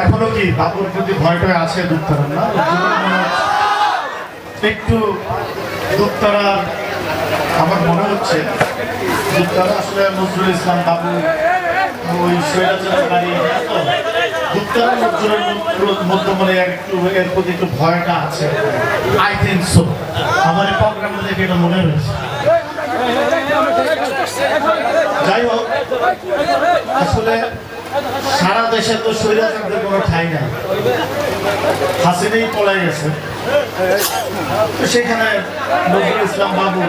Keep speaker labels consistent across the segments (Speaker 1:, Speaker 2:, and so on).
Speaker 1: এখনও কি বাবুর প্রতি ভয়টা আছে দুঃখতারা না? একটু দুঃখতারা আমার মনে হচ্ছে দুঃখতারা আসলে নজরুল ইসলাম বাবু ওই মানে একটু এর প্রতি একটু ভয়টা আছে। আই থিঙ্ক আমার এটা মনে হয়েছে। যাই হোক, আসলে সারা দেশে তো স্বৈরাচারদের কোনো ঠাই নাই। হাসিনেই পলাই গেছে। তো সেখানে নজরুল ইসলাম বাবু,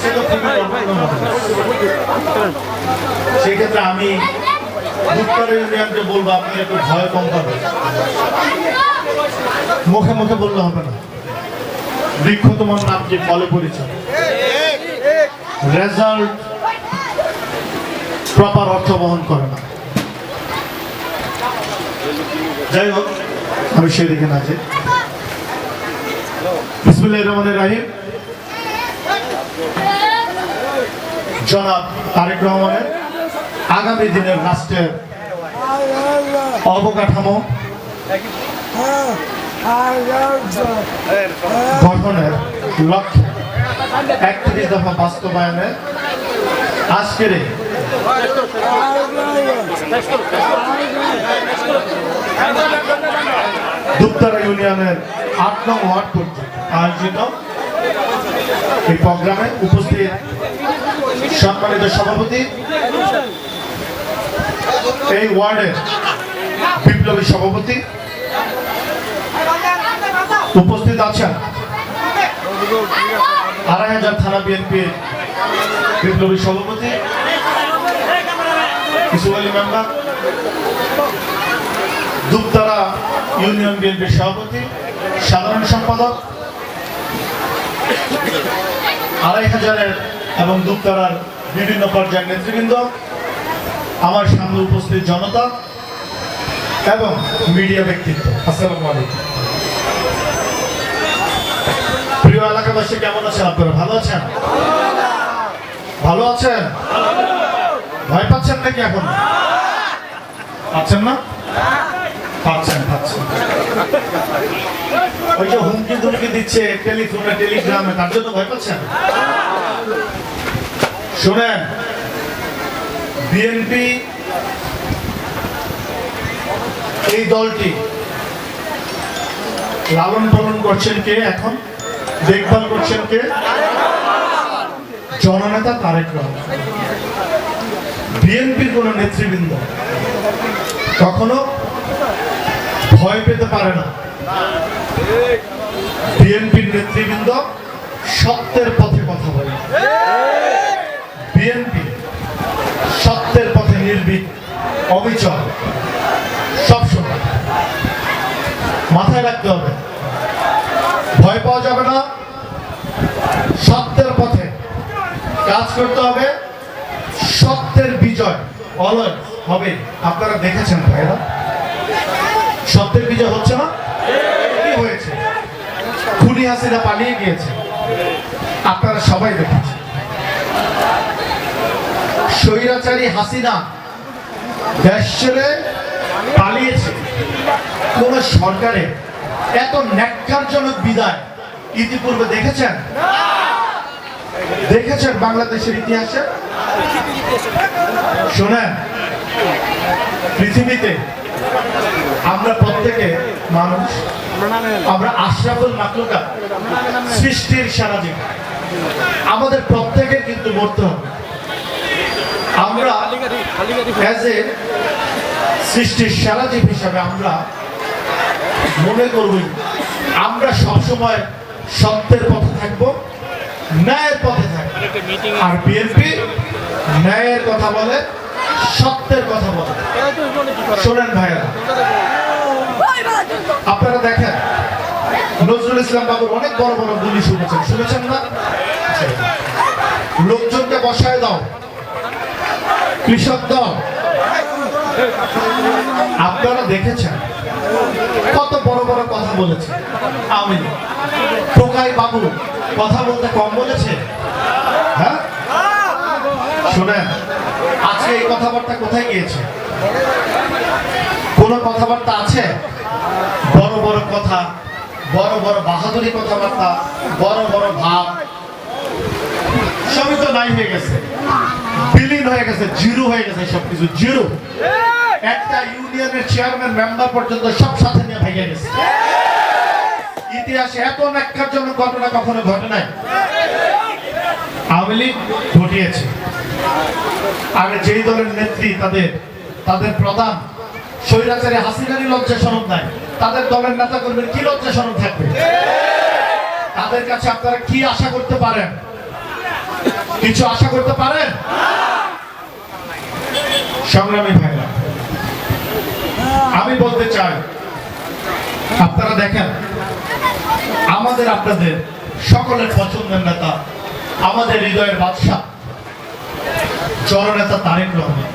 Speaker 1: সে তো খুবই অপূর্ণ মানুষ। সেই ক্ষেত্রে আমি দুঃখের ইউনিয়নকে বলব আপনি একটু ভয় কম পাবেন। মুখে মুখে বললে হবে না। বৃক্ষ তোমার নাম কি? ফলে পরিচয়। রেজাল্ট প্রপার অর্থ বহন করে না। যাই হোক, আমি সেদিকে না যাই। বিসমুল্লাহ রহমানের রাহিম। জনাব তারেক রহমানের আগামী দিনের রাষ্ট্রের অবকাঠামো গঠনের লক্ষ্যে একত্রিশ দফা বাস্তবায়নে আজকের দুপ্তারা ইউনিয়নের আট নং ওয়ার্ড আয়োজিত এই প্রোগ্রামে উপস্থিত সম্মানিত সভাপতি, এই ওয়ার্ডের বিপ্লবী সভাপতি উপস্থিত আছেন আড়াই হাজার থানা বিএনপির বিপ্লবী সভাপতি আলী মেম্বার দুপতারা ইউনিয়ন বিএনপির সভাপতি সাধারণ সম্পাদক আড়াই হাজারের এবং দুপতারার বিভিন্ন পর্যায়ের নেতৃবৃন্দ, আমার সামনে উপস্থিত জনতা এবং মিডিয়া ব্যক্তিত্ব। আসসালামু আলাইকুম। প্রিয় এলাকাবাসী, কেমন আছেন আপনারা? ভালো আছেন? ভালো আছেন? ভয় পাচ্ছেন নাকি এখন? পাচ্ছেন না? পাচ্ছেন পাচ্ছেন। ওই যে হুমকি দুমকি দিচ্ছে টেলিফোনে, টেলিগ্রামে, তার জন্য ভয় পাচ্ছেন? শোনেন, বিএনপি এই দলটি লালন পালন করছেন কে এখন? দেখভাল করছেন কে? জননেতা তারেক রহমান। বিএনপির কোন নেতৃবৃন্দ কখনো ভয় পেতে পারে না। বিএনপির নেতৃবৃন্দ সত্যের পথে কথা বলে। বিএনপি সত্যের পথে নির্ভীক, অবিচল, সবসময়। মাথায় রাখতে হবে, ভয় পাওয়া যাবে না। সত্যের পথে কাজ করতে হবে। অলয় হবে। আপনারা দেখেছেন ভাইরা সত্যের বিজয় হচ্ছে না? কি হয়েছে? খুনি হাসিনা পালিয়ে গিয়েছে। আপনারা সবাই দেখেছেন। স্বৈরাচারী হাসিনা দেশ ছেড়ে পালিয়েছে। কোন সরকারের এত ন্যাক্কারজনক বিদায় ইতিপূর্বে দেখেছেন? দেখেছেন বাংলাদেশের ইতিহাসে? শোনেন, পৃথিবীতে আমরা প্রত্যেকে মানুষ। আমরা আশরাফুল মাকলুকা সৃষ্টির সারা জীবন। আমাদের প্রত্যেকের কিন্তু মরতে হবে। আমরা সৃষ্টির সারা জীব হিসাবে আমরা মনে করবই, আমরা সবসময় সত্যের পথে থাকব, ন্যায়ের পথে আর বিএনপি ন্যায়ের কথা বলে সত্যের কথা বলে। শোনেন ভাইয়েরা। আপনারা দেখেন নজরুল ইসলাম বাবুর অনেক বড় বড় গুলি শুনেছেন। শুনেছেন না? লোকজনকে বসায় দাও। কৃষক দাও আপনারা দেখেছেন? কত বড় বড় কথা বলেছে। আমি। টোকাই বাবু কথা বলতে কম বলেছে? শোনেন, আজকে এই কথাবার্তা কোথায় গিয়েছে? কোনো কথাবার্তা আছে? বড় বড় কথা, বড় বড় বাহাদুরি কথাবার্তা, বড় বড় ভাব। সবই তো নাই হয়ে গেছে। বিলীন হয়ে গেছে, জিরো হয়ে গেছে সবকিছু, জিরো। একটা ইউনিয়নের চেয়ারম্যান মেম্বার পর্যন্ত সব সাথে নিয়ে ভেঙে গেছে। ইতিহাসে এত ন্যাক্কারজনক ঘটনা কখনো ঘটে নাই। আওয়ামী লীগ ঘটিয়েছে। আগে যেই দলের নেত্রী তাদের তাদের প্রধান, স্বৈরাচারী হাসিনারই লজ্জা সনদ নাই। তাদের দলের নেতা কর্মীর কি লজ্জা সনদ থাকবে? তাদের কাছে আপনারা কি আশা করতে পারেন? কিছু আশা করতে পারেন? সংগ্রামী ভাইরা, আমি বলতে চাই, আপনারা দেখেন, আমাদের আপনাদের সকলের পছন্দের নেতা, আমাদের হৃদয়ের বাদশাহ। জননেতা তারেক রহমান।